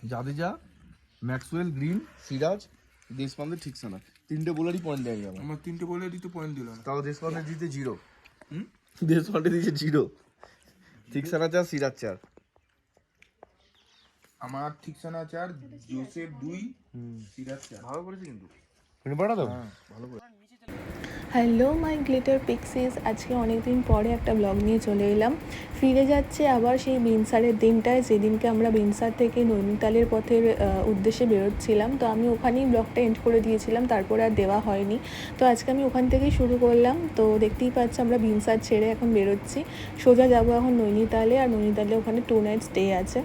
Jadeja Maxwell Green Siraj Deshpande Theekshana তিনটে বোলারই point দেয় যাবে আমার তিনটে বলে দিতে পয়েন্ট দিল না। তাও দেশপান্ডে দিতে জিরো। দেশপান্ডে দিয়েছে জিরো। ঠিক ঠিকসানা চার সিরাজ চার। আমার ঠিক ঠিকসানা চার জোসেফ দুই সিরাজ চার। ভালো করেছে কিন্তু। পাঠা দাও ভালো করে হ্যালো মাই গ্লিটার পিক্সিস আজকে অনেক দিন পরে একটা ব্লগ নিয়ে চলে এলাম। ফিরে যাচ্ছে আবার সেই বিনসারের দিনটায়, যেদিনকে আমরা বিনসার থেকে নৈনিতালের পথের উদ্দেশ্যে বেরোচ্ছিলাম। তো আমি ওখানেই ব্লগটা এন্ড করে দিয়েছিলাম, তারপরে আর দেওয়া হয়নি। তো আজকে আমি ওখান থেকেই শুরু করলাম। তো দেখতেই পাচ্ছি আমরা বিনসার ছেড়ে এখন বেরোচ্ছি। সোজা যাব এখন নৈনিতালে, আর নৈনিতালে ওখানে টু নাইট স্টে আছে।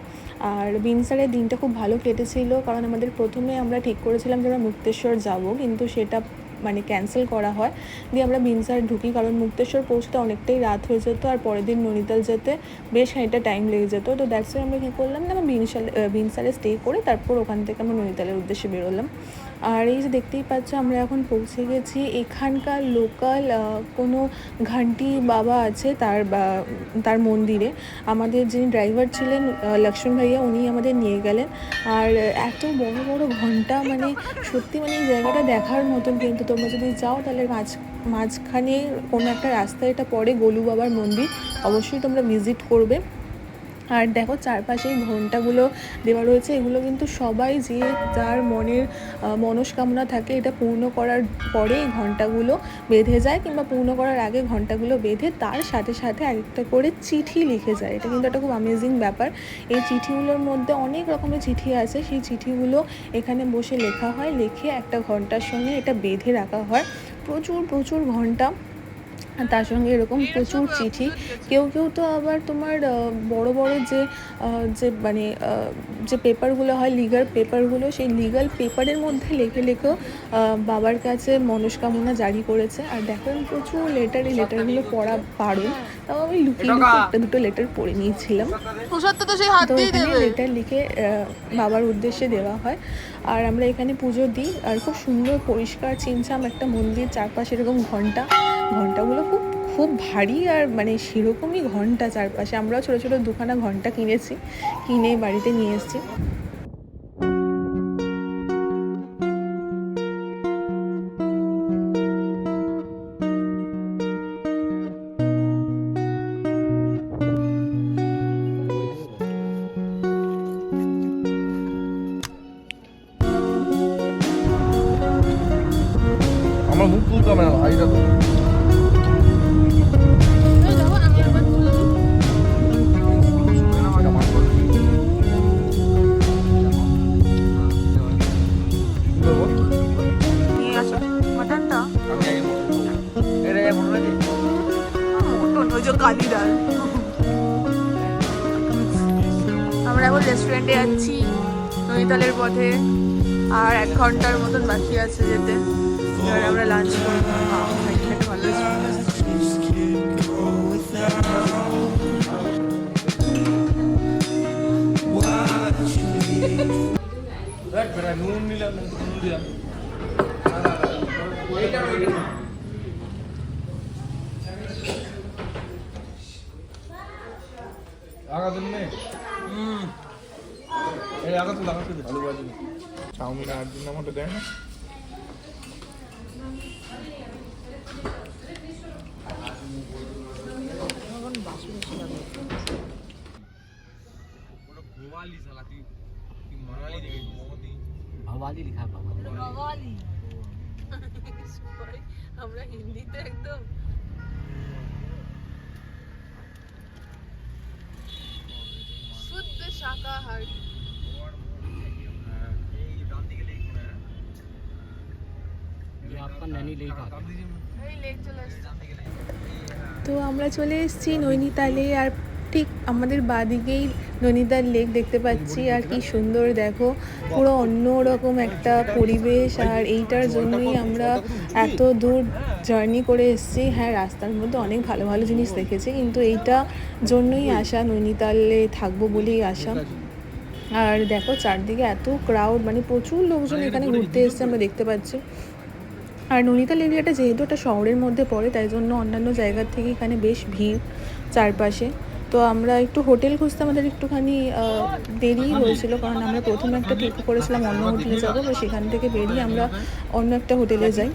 আর বিনসারের দিনটা খুব ভালো কেটেছিল, কারণ আমাদের প্রথমে আমরা ঠিক করেছিলাম যে আমরা মুক্তেশ্বর যাব, কিন্তু সেটা মানে ক্যান্সেল করা হয়। দিয়ে আমরা বিনসার ঢুকি, কারণ মুক্তেশ্বর পৌঁছতে অনেকটাই রাত হয়ে যেত আর পরের দিন নৈনিতাল যেতে বেশ খানিকটা টাইম লেগে যেত। তো দ্যাটস আমরা কী করলাম না আমরা বিনসাল বিনসারে স্টে করে তারপর ওখান থেকে আমরা নৈনিতালের উদ্দেশ্যে বেরোলাম। আর এই যে দেখতেই পাচ্ছ, আমরা এখন পৌঁছে গেছি। এখানকার লোকাল কোনো ঘান্টি বাবা আছে তার তার মন্দিরে। আমাদের যিনি ড্রাইভার ছিলেন লক্ষ্মণ ভাইয়া, উনি আমাদের নিয়ে গেলেন। আর এত বড় বড় ঘণ্টা মানে সত্যি মানে এই জায়গাটা দেখার মতন কিন্তু তোমরা যদি যাও তাহলে মাঝ, মাঝখানে কোনো একটা রাস্তায় এটা পড়ে গোলু বাবার মন্দির। অবশ্যই তোমরা ভিজিট করবে। আর দেখো চারপাশে এই ঘন্টাগুলো দেওয়া রয়েছে, এগুলো কিন্তু সবাই যে যার মনের মনস্কামনা থাকে এটা পূর্ণ করার পরে এই ঘন্টাগুলো বেঁধে যায় কিংবা পূর্ণ করার আগে ঘন্টাগুলো বেঁধে তার সাথে সাথে একটা করে চিঠি লিখে যায়। এটা কিন্তু একটা খুব অ্যামেজিং ব্যাপার। এই চিঠিগুলোর মধ্যে অনেক রকমের চিঠি আছে, সেই চিঠিগুলো এখানে বসে লেখা হয়, লিখে একটা ঘণ্টার সঙ্গে এটা বেঁধে রাখা হয়। প্রচুর প্রচুর ঘণ্টা তার সঙ্গে এরকম প্রচুর চিঠি। কেউ কেউ তো আবার তোমার বড় বড় যে যে মানে যে পেপারগুলো হয় লিগাল পেপারগুলো সেই লিগাল পেপারের মধ্যে লেখে লেখেও বাবার কাছে মনস্কামনা জারি করেছে। আর দেখো আমি প্রচুর লেটার এই লেটারগুলো পড়া পারো তাও আমি লুকিয়ে লুকিয়ে একটা দুটো লেটার পড়ে নিয়েছিলাম। তো এখানে লেটার লিখে বাবার উদ্দেশ্যে দেওয়া হয়। আর আমরা এখানে পুজো দিই। আর খুব সুন্দর পরিষ্কার চিনচাম একটা মন্দির চারপাশে এরকম ঘণ্টা। ঘন্টাগুলো খুব খুব ভারী আর মানে সেরকমই ঘণ্টা চারপাশে। আমরাও ছোটো ছোটো দুখানা ঘণ্টা কিনেছি, কিনে বাড়িতে নিয়ে এসেছি। আমার মুখ তুলতে হবে না ভাইটা তো নৈতালের পথে আর এক ঘণ্টার মতন বাকি আছে যেতে। এবার আমরা লাঞ্চ করব। restaurant আছে। নুন নিলাম নুন দিলাম আগা দিন নে এই আগা তুল আগা তুল ভালো বাজে চাউমিনে আট দিনের মতো ভবালি লিখা ভবালি। আমরা হিন্দিতে একদম। শুদ্ধ শাকাহারী। তো আমরা চলে এসেছি নৈনিতালে আর ঠিক আমাদের বাদিকেই নৈনিতাল লেক দেখতে পাচ্ছি। আর কি সুন্দর দেখো, পুরো অন্য রকম একটা পরিবেশ। আর এইটার জন্যই আমরা এত দূর জার্নি করে এসেছি। হ্যাঁ রাস্তার মধ্যে অনেক ভালো ভালো জিনিস দেখেছি, কিন্তু এইটা জন্যই আসা নৈনিতালে থাকব বলেই আসা আর দেখো, চারদিকে এত ক্রাউড মানে প্রচুর লোকজন এখানে ঘুরতে এসছে, আমরা দেখতে পাচ্ছি। আর নৈনিতাল এরিয়াটা যেহেতু একটা শহরের মধ্যে পড়ে তাই জন্য অন্যান্য জায়গার থেকে এখানে বেশ ভিড় চারপাশে তো আমরা একটু হোটেল খুঁজতে আমাদের একটুখানি দেরি হয়েছিল কারণ আমরা প্রথমে একটা ঠিক করেছিলাম অন্য হোটেলে যাব তো সেখান থেকে বেরিয়ে আমরা অন্য একটা হোটেলে যাই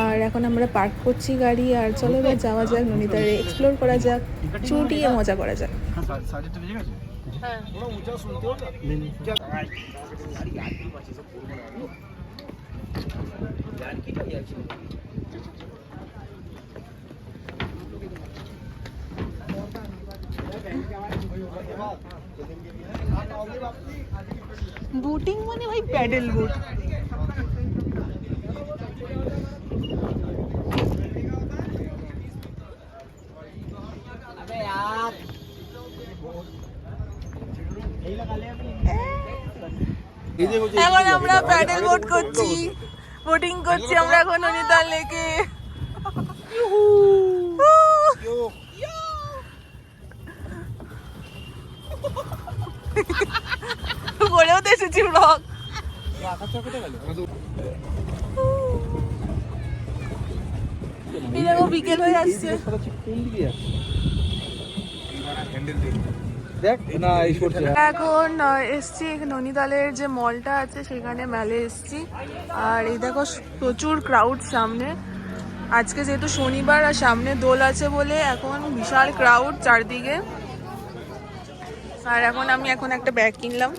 আর এখন আমরা পার্ক করছি গাড়ি আর চলো এবার যাওয়া যাক ননিতারে এক্সপ্লোর করা যাক চুটিয়ে মজা করা যাক বোটিং মানে ভাই প্যাডেল বোট এখন আমরা প্যাডেল বোট করছি। বোটিং করছি আমরা এখন ননিতাল লেকে করেও তো এসেছি ব্লগ বিকেল হয়ে আসছে। দেখ না এই করছে এখন এসছি ননিতালের যে মলটা আছে সেখানে মেলে এসছি। আর এই দেখো প্রচুর ক্রাউড সামনে। আজকে যেহেতু শনিবার আর সামনে দোল আছে বলে এখন বিশাল ক্রাউড চারদিকে। আর এখন আমি এখন একটা ব্যাগ কিনলাম।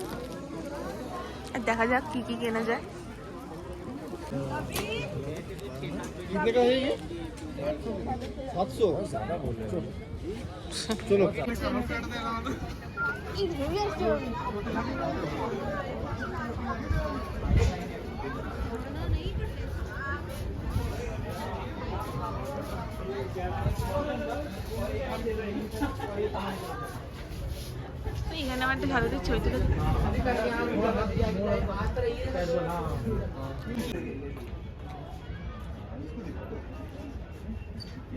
আর দেখা যাক কি কি কেনা যায়। সাতশো? চলো। একটা সাদাতে ছবি তুলে ননভেজ আছে তো দেখুন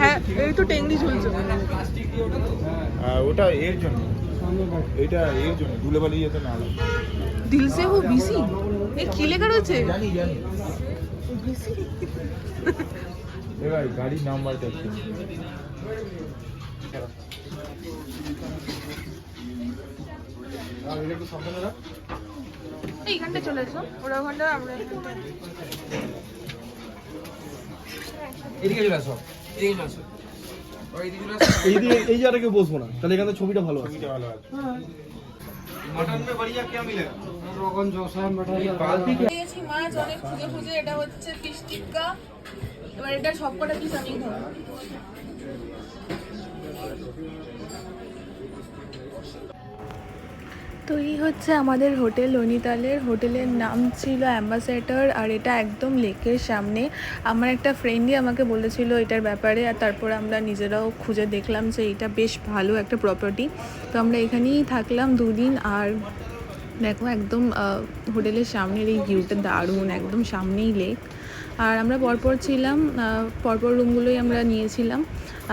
হ্যাঁ এই তো টেংরি ঝুলছে। ওটা এর জন্য। এটা এর জন্য ধুলেবালি যেতে না দিল সে হো বিসি? এ কি লেখা রয়েছে? জানি জানি। এবার গাড়ির নাম্বারটা একটু এইখানটা চলে এসো ওরা ওখানটা আমরা এদিকে চলে আসো এদিকে চলে আসো। এই দিকে এই জায়গাটা বসবো না তাহলে এখানে ছবিটা ভালো আছে। ছবিটা ভালো আছে। পেয়েছি মাছ অনেক খুঁজে খুঁজে এটা হচ্ছে ফিশ টিক্কা এবার এটা সবকটা পিস আমি তো এই হচ্ছে আমাদের হোটেল নৈনিতালের হোটেলের নাম ছিল অ্যাম্বাসেডর আর এটা একদম লেকের সামনে। আমার একটা ফ্রেন্ডই আমাকে বলেছিল এটার ব্যাপারে আর তারপর আমরা নিজেরাও খুঁজে দেখলাম যে এটা বেশ ভালো একটা প্রপার্টি তো আমরা এখানেই থাকলাম দুদিন আর দেখো একদম হোটেলের সামনের এই ভিউটা দারুণ, একদম সামনেই লেক আর আমরা পরপর ছিলাম পরপর রুমগুলোই আমরা নিয়েছিলাম।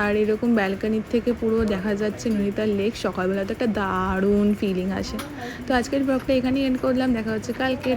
আর এরকম ব্যালকানির থেকে পুরো দেখা যাচ্ছে নৈনিতাল লেক, সকালবেলা তো একটা দারুণ ফিলিং আসে। তো আজকের ব্লগটা এখানেই এন্ড করলাম, দেখা হচ্ছে কালকে।